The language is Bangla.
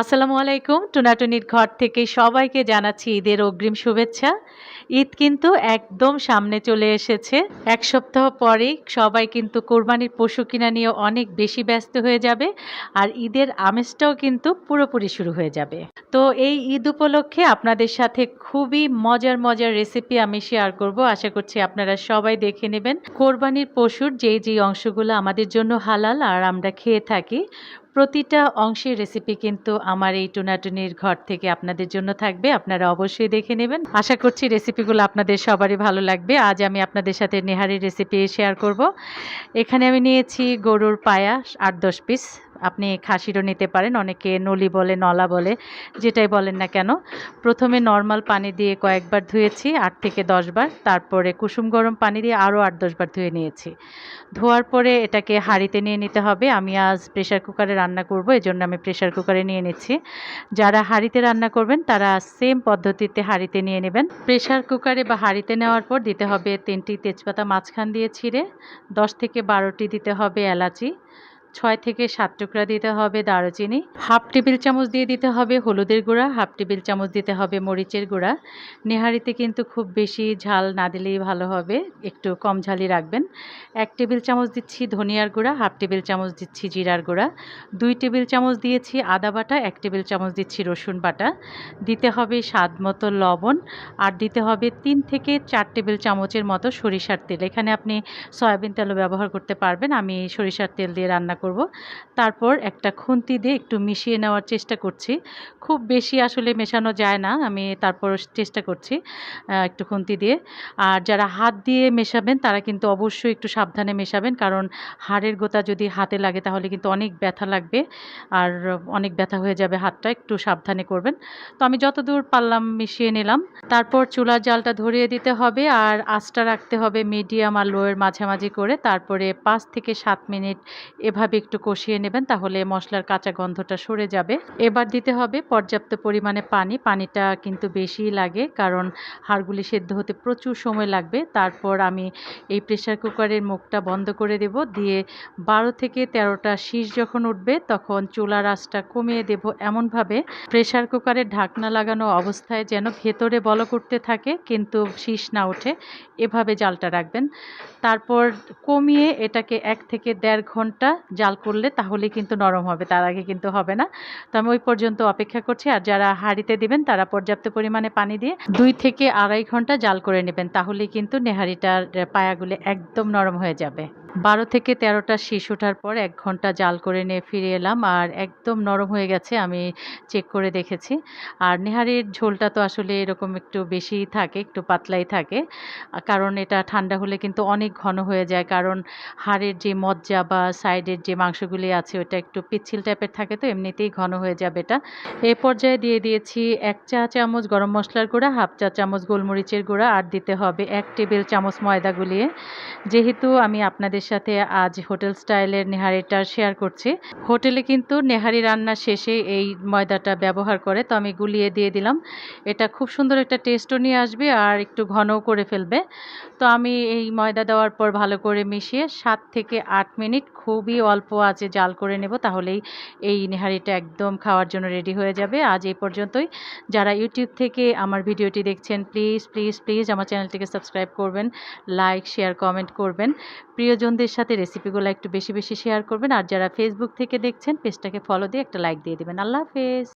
আসসালামু আলাইকুম। টুনাটুনির ঘর থেকে সবাইকে জানাচ্ছি ঈদের অগ্রিম শুভেচ্ছা। ঈদ কিন্তু একদম সামনে চলে এসেছে। এক সপ্তাহ পরেই সবাই কিন্তু কোরবানির পশু কিনা নিয়ে অনেক বেশি ব্যস্ত হয়ে যাবে আর ঈদের আমেজটাও কিন্তু পুরোপুরি শুরু হয়ে যাবে। তো এই ঈদ উপলক্ষে আপনাদের সাথে খুবই মজার মজার রেসিপি আমি শেয়ার করব। আশা করছি আপনারা সবাই দেখে নেবেন। কোরবানির পশুর যেই যেই অংশগুলো আমাদের জন্য হালাল আর আমরা খেয়ে থাকি প্রতিটা অংশের রেসিপি কিন্তু আমার এই টুনাটুনির ঘর থেকে আপনাদের জন্য থাকবে। আপনারা অবশ্যই দেখে নেবেন। আশা করছি রেসিপিগুলো আপনাদের সবারই ভালো লাগবে। আজ আমি আপনাদের সাথে নেহারি রেসিপি শেয়ার করব। এখানে আমি নিয়েছি গরুর পায়া আট দশ পিস আপনি খাসিরও নিতে পারেন, অনেকে নলি বলে, নলা বলে, যেটাই বলেন না কেন। প্রথমে নর্মাল পানি দিয়ে কয়েকবার ধুয়েছি, আট থেকে দশবার তারপরে কুসুম গরম পানি দিয়ে আরও আট দশবার ধুয়ে নিয়েছি। ধোয়ার পরে এটাকে হাঁড়িতে নিয়ে নিতে হবে। আমি আজ প্রেশার কুকারে রান্না করব এই জন্য আমি প্রেশার কুকারে নিয়ে নিচ্ছি। যারা হাঁড়িতে রান্না করবেন, তারা সেম পদ্ধতিতে হাঁড়িতে নিয়ে নেবেন। প্রেশার কুকারে বা হাঁড়িতে নেওয়ার পর দিতে হবে তিনটি তেজপাতা মাঝখান দিয়ে ছিঁড়ে, দশ থেকে বারোটি দিতে হবে এলাচি। ছয় থেকে সাত টুকরা দিতে হবে দারুচিনি, হাফ টেবিল চামচ দিয়ে দিতে হবে হলুদের গুঁড়া, হাফ টেবিল চামচ দিতে হবে মরিচের গুঁড়া। নেহারিতে কিন্তু খুব বেশি ঝাল না দিলেই ভালো হবে, একটু কম ঝালই রাখবেন। এক টেবিল চামচ দিচ্ছি ধনিয়ার গুঁড়া, হাফ টেবিল চামচ দিচ্ছি জিরার গুঁড়া। দুই টেবিল চামচ দিয়েছি আদা বাটা, এক টেবিল চামচ দিচ্ছি রসুন বাটা। দিতে হবে স্বাদ মতো লবণ, আর দিতে হবে তিন থেকে চার টেবিল চামচের মতো সরিষার তেল। এখানে আপনি সয়াবিন তেলও ব্যবহার করতে পারবেন। আমি সরিষার তেল দিয়ে রান্না করব। তারপর একটা খুন্তি দিয়ে একটু মিশিয়ে নেওয়ার চেষ্টা করছি। খুব বেশি আসলে মেশানো যায় না, আমি তারপর চেষ্টা করছি একটু খুন্তি দিয়ে। আর যারা হাত দিয়ে মেশাবেন, তারা কিন্তু অবশ্যই একটু সাবধানে মেশাবেন, কারণ হাড়ের গোতা যদি হাতে লাগে, তাহলে কিন্তু অনেক ব্যথা লাগবে। আর অনেক ব্যথা হয়ে যাবে হাতটা, একটু সাবধানে করবেন। তো আমি যতদূর পারলাম মিশিয়ে নিলাম। তারপর চুলার জালটা ধরিয়ে দিতে হবে, আর আঁচটা রাখতে হবে মিডিয়াম আর লোয়ের মাঝামাঝি করে। তারপরে পাঁচ থেকে সাত মিনিট এভাবে একটু কষিয়ে নেবেন, তাহলে মশলার কাঁচা গন্ধটা সরে যাবে। এবার দিতে হবে পর্যাপ্ত পরিমাণে পানি। পানিটা কিন্তু বেশিই লাগে, কারণ হাড়গুলি সেদ্ধ হতে প্রচুর সময় লাগবে। তারপর আমি এই প্রেশার কুকারের মুখটা বন্ধ করে দেব। দিয়ে বারো থেকে তেরোটা শীষ যখন উঠবে, তখন চুলার আঁচটা কমিয়ে দেব এমনভাবে। প্রেশার কুকারের ঢাকনা লাগানো অবস্থায় যেন ভেতরে বল করতে থাকে, কিন্তু শীষ না ওঠে। এভাবে জালটা রাখবেন। তারপর কমিয়ে এটাকে এক থেকে দেড় ঘণ্টা জাল করলে তাহলে কিন্তু নরম হবে, তার আগে কিন্তু হবে না। তো আমি ওই পর্যন্ত অপেক্ষা করছি, আর যারা হাঁড়িতে দিবেন তারা পর্যাপ্ত পরিমাণে পানি দিয়ে দুই থেকে আড়াই ঘণ্টা জাল করে নেবেন তাহলে কিন্তু নেহারিটার পায়াগুলি একদম নরম হয়ে যাবে। বারো থেকে তেরোটা শীষ ওঠার পর এক ঘণ্টা জাল করে নিয়ে ফিরে এলাম আর একদম নরম হয়ে গেছে, আমি চেক করে দেখেছি। আর নেহারির ঝোলটা তো আসলে এরকম একটু বেশি থাকে, একটু পাতলাই থাকে কারণ এটা ঠান্ডা হলে কিন্তু অনেক ঘন হয়ে যায়, কারণ হাড়ের যে মজ্জা বা সাইডের যে মাংসগুলি আছে ওটা একটু পিচ্ছিল টাইপের থাকে তো, এমনিতেই ঘন হয়ে যাবে এটা। এ পর্যায়ে দিয়ে দিয়েছি এক চা চামচ গরম মশলার গুঁড়া, হাফ চা চামচ গোলমরিচের গুঁড়া, আর দিতে হবে এক টেবিল চামচ ময়দা গুলিয়ে। যেহেতু আমি আপনাদের সাথে আজ হোটেল স্টাইলের নেহারিটা শেয়ার করছি। হোটেলে কিন্তু নেহারি রান্না শেষে এই ময়দাটা ব্যবহার করে, তো আমি গুলিয়ে দিয়ে দিলাম। এটা খুব সুন্দর একটা টেস্টও নিয়ে আসবে আর একটু ঘনও করে ফেলবে। তো আমি এই ময়দা দেওয়ার পর ভালো করে মিশিয়ে সাত থেকে আট মিনিট খুবই অল্প আছে জাল করে নেব, তাহলেই এই নেহারিটা একদম খাওয়ার জন্য রেডি হয়ে যাবে। আজ এই পর্যন্তই। যারা ইউটিউব থেকে আমার ভিডিওটি দেখছেন, প্লিজ প্লিজ প্লিজ আমার চ্যানেলটিকে সাবস্ক্রাইব করবেন, লাইক, শেয়ার, কমেন্ট করবেন। প্রিয়জনদের সাথে রেসিপিগুলো একটু বেশি বেশি শেয়ার করবেন। আর যারা ফেসবুক থেকে দেখছেন পেজটাকে ফলো দিয়ে একটা লাইক দিয়ে দেবেন। আল্লাহ হাফেজ।